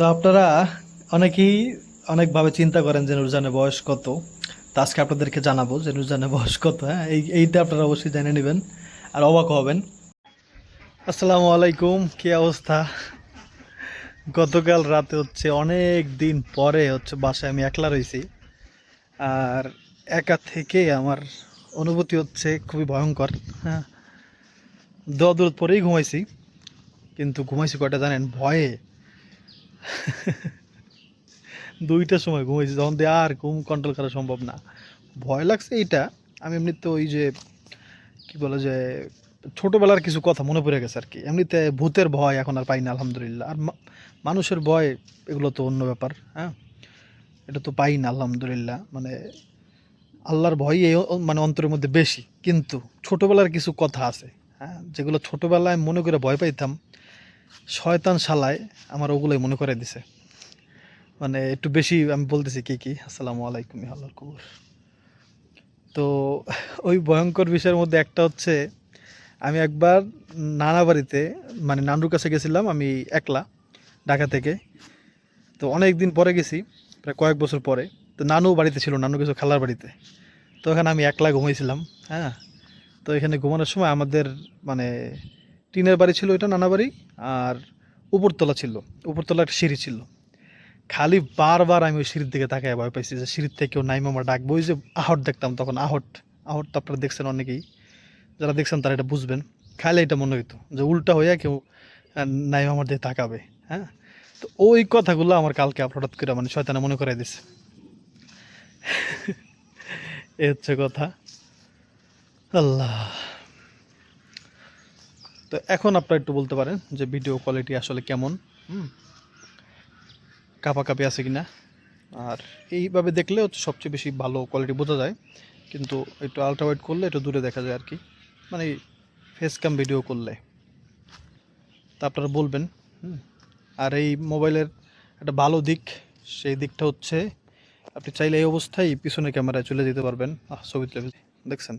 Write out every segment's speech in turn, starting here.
তো আপনারা অনেকেই অনেকভাবে চিন্তা করেন যে নুরজানের বয়স কত। তো আজকে আপনাদেরকে জানাব যে নুরজানের বয়স কত হ্যাঁ? এই, এইটা আপনারা অবশ্যই জেনে নেবেন আর অবাক হবেন। আসসালামু আলাইকুম, কি অবস্থা? গতকাল রাতে হচ্ছে অনেক দিন পরে হচ্ছে বাসায় আমি একলা রয়েছি। আর একা থেকে আমার অনুভূতি হচ্ছে খুবই ভয়ঙ্কর হ্যাঁ? দোয়া দূর পরেই ঘুমাইছি, কিন্তু ঘুমাইছি কয়টা জানেন? ভয়ে। দুইটার সময় ঘুমাইছি, যখন দিয়ে আর ঘুম কন্ট্রোল করা সম্ভব না। ভয় লাগছে এইটা। আমি এমনিতে ওই যে, কি বলে যে, ছোটোবেলার কিছু কথা মনে পড়ে গেছে আর কি এমনিতে ভূতের ভয় এখন আর পাই না আলহামদুলিল্লাহ। আর মানুষের ভয়, এগুলো তো অন্য ব্যাপার হ্যাঁ? এটা তো পাই না আলহামদুলিল্লাহ। মানে আল্লাহর ভয় এই মানে অন্তরের মধ্যে বেশি। কিন্তু ছোটোবেলার কিছু কথা আছে হ্যাঁ? যেগুলো ছোটবেলায় মনে করে ভয় পাইতাম শয়তান শালায় আমার ওগুলোই মনে করে দিছে। মানে একটু বেশি আমি বলতেছি কি কি? আসসালামু আলাইকুম আল্লাহর কবুর। তো ওই ভয়ঙ্কর বিষয়ের মধ্যে একটা হচ্ছে, আমি একবার নানা বাড়িতে মানে নানুর কাছে গেছিলাম আমি একলা ঢাকা থেকে। তো অনেক দিন পরে গেছি, প্রায় কয়েক বছর পরে। তো নানু বাড়িতে ছিল, নানু কিছু খালার বাড়িতে। তো ওখানে আমি একলা ঘুমাইছিলাম হ্যাঁ? তো এখানে ঘুমানোর সময় আমাদের মানে টিনের বাড়ি ছিল এটা, নানা বাড়ি, আর উপরতলা ছিল, উপরতলা একটা সিঁড়ি ছিল। খালি বারবার আমি ওই সিঁড়ির দিকে তাকায় ভয় পাইছি যে সিঁড়ির থেকে কেউ নাইমা আমার ডাকবো। ওই যে আহট দেখতাম তখন, আহট আহট তো আপনারা দেখছেন অনেকেই, যারা দেখছেন তারা এটা বুঝবেন। খালি এটা মনে হইতো যে উল্টা হইয়া কেউ নাইমা আমার দিকে তাকাবে হ্যাঁ? তো ওই কথাগুলো আমার কালকে হঠাৎ করে মানে শয়তানে মনে করাই দিছে। এ হচ্ছে কথা। আল্লাহ। তো এখন আপনারা একটু বলতে পারেন যে ভিডিও কোয়ালিটি আসলে কেমন কাপাকাপি আছে কিনা? আর এইভাবে দেখলে হচ্ছে সবচেয়ে বেশি ভালো কোয়ালিটি বোঝা যায়, কিন্তু একটু আলট্রা ওয়াইড করলে একটু দূরে দেখা যায় আর কি। মানে ফেস ক্যাম ভিডিও করলে। তা আপনারা বলবেন আর এই মোবাইলের একটা ভালো দিক, সেই দিকটা হচ্ছে আপনি চাইলে এই অবস্থায় পিছনে ক্যামেরায় চলে যেতে পারবেন। ছবি তুলে দেখছেন?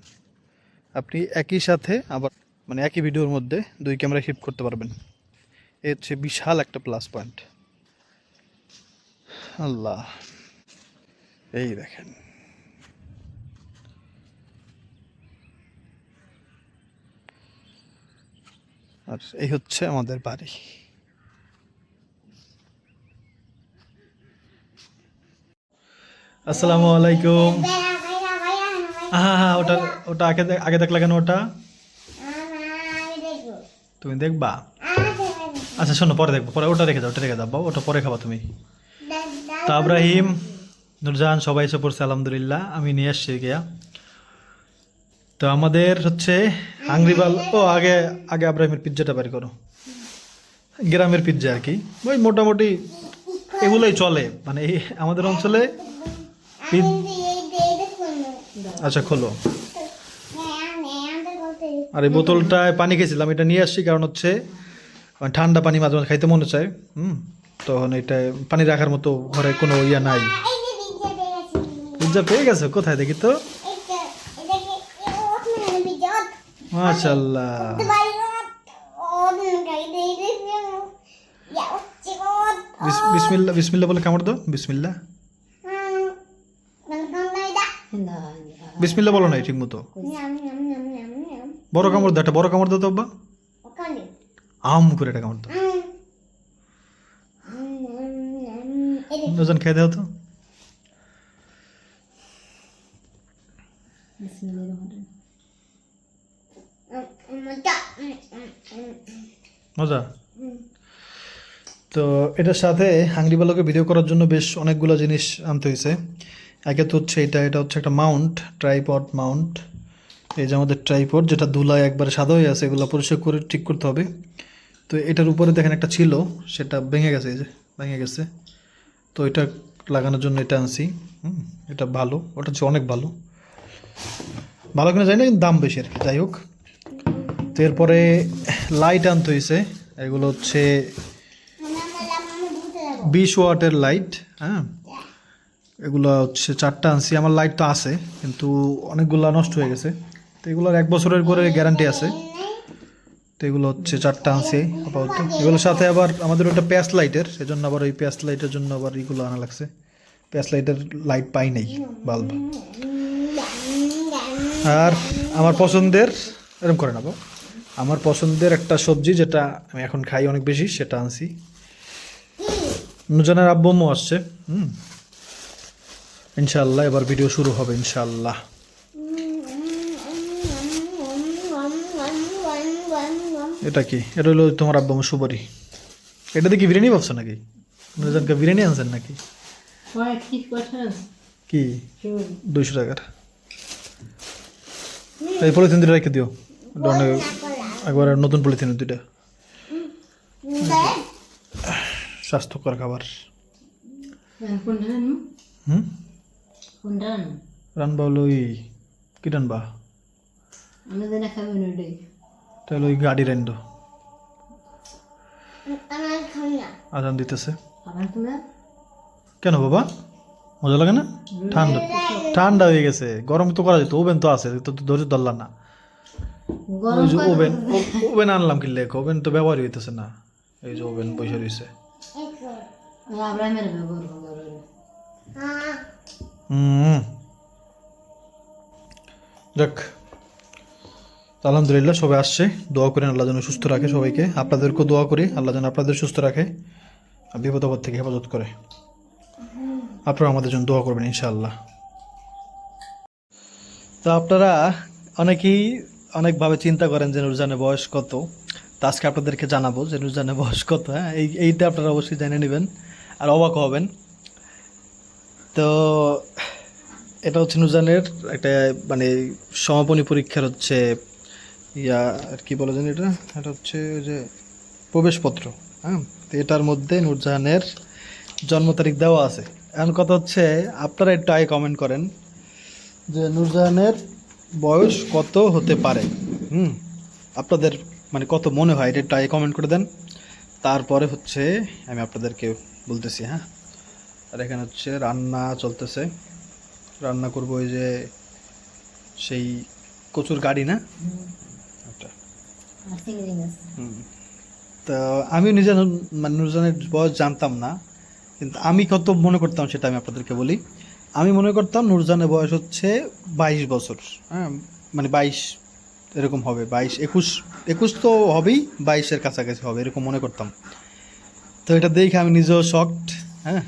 আপনি একই সাথে আবার মানে একই ভিডিওর মধ্যে দুই ক্যামেরা শিফট করতে পারবেন। এ হচ্ছে বিশাল একটা প্লাস পয়েন্ট আল্লাহ। এই দেখেন। আর এই হচ্ছে আমাদের বাড়ি। আসসালামু আলাইকুম। হ্যাঁ হ্যাঁ ওটা ওটা আগে আগে দেখলা কেন ওটা। তুমি দেখবা? আচ্ছা শোনো, পরে দেখব। পরে ওটা রেখে দাও, ওটা রেখে দাও ওটা পরে খাবা তুমি। তা আব্রাহিম, নুরজাহান, সবাই এসে পড়ছে, আলহামদুলিল্লাহ, আমি নিয়ে আসছি গিয়া তো আমাদের হচ্ছে হাংরিবাল ও, আগে আগে আব্রাহিমের পিৎজাটা বের করো। গ্রামের পিৎজা আর কি। ওই মোটামুটি এগুলোই চলে মানে আমাদের অঞ্চলে আচ্ছা খোলো। আর এই বোতলটায় পানি খেয়েছিলাম। এটা নিয়ে আসছি কারণ হচ্ছে ঠান্ডা পানি মাঝে মাঝে খাইতে মনে চায়। হুম? তখন এটা পানি রাখার মতো ঘরে কোনো ইয়া নাই। পিৎজা পেয়ে গেছো? কোথায় দেখি তো? মাশাল্লাহ বিস- বিসমিল্লা বিসমিল্লা বলে কামড় দাও। বিসমিল্লা। বিসমিল্লা বলো নাই ঠিক মতো বড় কামড় দাও একটা বড় কামড় দাও তো আব্বা। আম করে একটা কামড় দাও দুজন খেয়ে দাও তো। মজা? তো এটার সাথে হাংরি বালকে ভিডিও করার জন্য বেশ অনেকগুলো জিনিস আনতে হয়েছে একে তো হচ্ছে এটা এটা হচ্ছে একটা মাউন্ট ট্রাইপড মাউন্ট। এই যে আমাদের ট্রাইপড যেটা ধুলায় একবারে সাদা হয়ে আছে এগুলো পরিষ্কার করে ঠিক করতে হবে। তো এটার উপরে দেখেন একটা ছিল সেটা ভেঙে গেছে এই যে ভেঙে গেছে। তো এটা লাগানোর জন্য এটা আনছি। হুম, এটা ভালো ওটা হচ্ছে অনেক ভালো। ভালো কিনা জানি না কিন্তু দাম বেশি আর কি যাই হোক। তো এরপরে লাইট আনতে হয়েছে এগুলো হচ্ছে বিশ ওয়াটের লাইট হ্যাঁ। এগুলো হচ্ছে চারটা আনছি আমার লাইট তো আছে কিন্তু অনেকগুলো নষ্ট হয়ে গেছে। তো এগুলোর এক বছরের করে গ্যারান্টি আছে। তো এগুলো হচ্ছে চারটা আনছি আপাতত। এগুলোর সাথে আবার আমাদের ওটা প্যাস লাইটের, সেজন্য আবার ওই প্যাস লাইটের জন্য আবার এগুলো আনা লাগছে। প্যাস লাইটের লাইট পাই নাই বাল্ব আর আমার পছন্দের এরকম করে নেব। আমার পছন্দের একটা সবজি যেটা আমি এখন খাই অনেক বেশি, সেটা আনছি। নুজানের আব্বম্মু আসছে, হুম। ইনশাল্লাহ এবার ভিডিও শুরু হবে ইনশাল্লাহ এটা কি? এটা হলো তোমার আব্বাম্মু সুপারি। এটা দেখি বিরিয়ানি ভাবছ নাকি? নুজানকে বিরিয়ানি আনছেন নাকি? কি দুইশো টাকার। এই পলিথিন দুটো রেখে দিও। একবার নতুন পলিথিন দুইটা। স্বাস্থ্যকর খাবার। কোনটা হুম? রানবা হলো ওই কি রানবা? আমি খাবেন ওটাই। এটা হলো ওই গাড়ি রেন্ড আজান দিতেছে। কেন বাবা? মজা লাগে না? ঠান্ডা। ঠান্ডা হয়ে গেছে। গরম তো করা যেত ওভেন তো আছে তো ধৈর্য ধরলাম না। ওই যে ওভেন ওভেন আনলাম কি লেখ? ওভেন তো ব্যবহারই হইতেছে না। এই যে ওভেন বসে রয়েছে ব্যবহার হুম। যাক। তো আলহামদুলিল্লাহ, সবাই আসছে। দোয়া করেন আল্লাহ যেন সুস্থ রাখে সবাইকে। আপনাদেরকেও দোয়া করি, আল্লাহ যেন আপনাদের সুস্থ রাখে বিপদ থেকে হেফাজত করে। আপনারা আমাদের জন্য দোয়া করবেন, ইনশাআল্লাহ। তো আপনারা অনেকেই অনেকভাবে চিন্তা করেন যে নুরজানের বয়স কত। তো আজকে আপনাদেরকে জানাব যে নুরজানের বয়স কত হ্যাঁ? এই, এইটা আপনারা অবশ্যই জেনে নেবেন আর অবাক হবেন। তো এটা হচ্ছে নুজানের একটা মানে সমাপনী পরীক্ষার হচ্ছে ইয়া, আর কি বলে জানি এটা? এটা হচ্ছে ওই যে প্রবেশপত্র হ্যাঁ? তো এটার মধ্যে নুরজাহানের জন্ম তারিখ দেওয়া আছে। এখন কথা হচ্ছে, আপনারা একটু আগে কমেন্ট করেন যে নুরজাহানের বয়স কত হতে পারে, হুম? আপনাদের মানে কত মনে হয়, এটা একটু আগে কমেন্ট করে দেন। তারপরে হচ্ছে আমি আপনাদেরকে বলতেছি হ্যাঁ? আর এখানে হচ্ছে রান্না চলতেছে। রান্না করব ওই যে সেই কচুর গাড়ি, না ওটা আর চিংড়ি মাছ হুম। তো আমি নিজে মানে নুরজানের বয়স জানতাম না কিন্তু আমি কত মনে করতাম সেটা আমি আপনাদেরকে বলি। আমি মনে করতাম নুরজানের বয়স হচ্ছে বাইশ বছর। হ্যাঁ মানে বাইশ এরকম হবে বাইশ একুশ একুশ তো হবেই বাইশের কাছাকাছি হবে এরকম মনে করতাম। তো এটা দেখে আমি নিজেও শকড হ্যাঁ।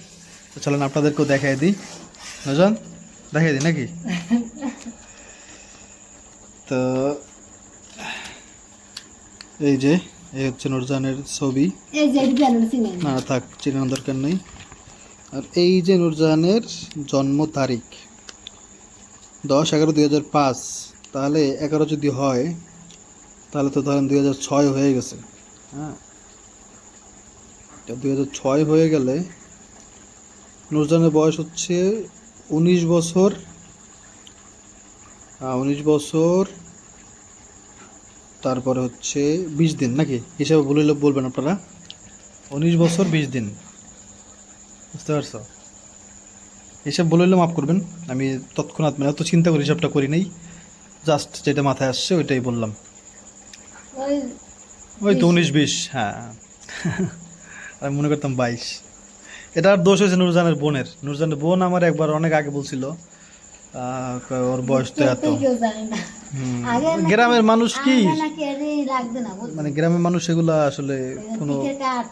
তো চলেন আপনাদেরকেও দেখাই দিই। নজন দেখাই দিই নাকি? তো এই যে এই হচ্ছে নুরজানের ছবি। না থাক চেনার দরকার নেই। আর এই যে নুরজাহানের জন্ম তারিখ দশ এগারো দুই হাজার পাঁচ তাহলে এগারো যদি হয় তাহলে তো ধরেন দুই হাজার ছয় হয়ে গেছে। হ্যাঁ। দুই হাজার ছয় হয়ে গেলে নুরজানের বয়স হচ্ছে উনিশ বছর। উনিশ বছর তারপরে হচ্ছে বিশ দিন নাকি? হিসাবে বলে বলবেন আপনারা। উনিশ বছর বিশ দিন। বুঝতে পারছ? হিসাব বললে মাফ করবেন। আমি তৎক্ষণাৎ মানে এত চিন্তা করে হিসাবটা করি নাই। জাস্ট যেটা মাথায় আসছে ওইটাই বললাম। ওই ওই তো উনিশ বিশ হ্যাঁ। আমি মনে করতাম বাইশ। এটা আর দোষ হয়েছে নুরজানের বোনের। নুরজানের বোন আমার একবার অনেক আগে বলছিল ওর বয়স তো এত। গ্রামের মানুষ কি? মানে গ্রামের মানুষ এগুলা আসলে কোনো কার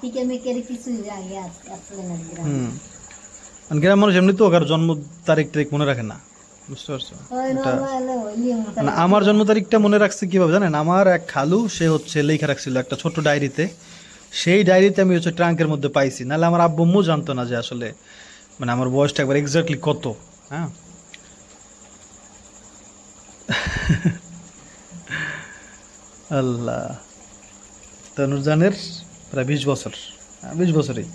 মানে গ্রামের মানুষ এমনি তো ওর জন্ম তারিখ তারিখ মনে রাখে না বুঝতে পারছ? মানে আমার জন্ম তারিখটা মনে রাখছে কীভাবে জানেন? আমার এক খালু সে হচ্ছে লেখা রাখছিল একটা ছোট ডায়েরিতে। সেই ডায়েরিতে আমি হচ্ছে ট্রাঙ্কের মধ্যে পাইছি। নাহলে আমার আব্বু জানতো না যে আসলে মানে আমার বয়সটা একবার এক্স্যাক্টলি কত হ্যাঁ? আল্লাহ। তনুরজানের প্রায় বিশ বছর হ্যাঁ বিশ বছরই।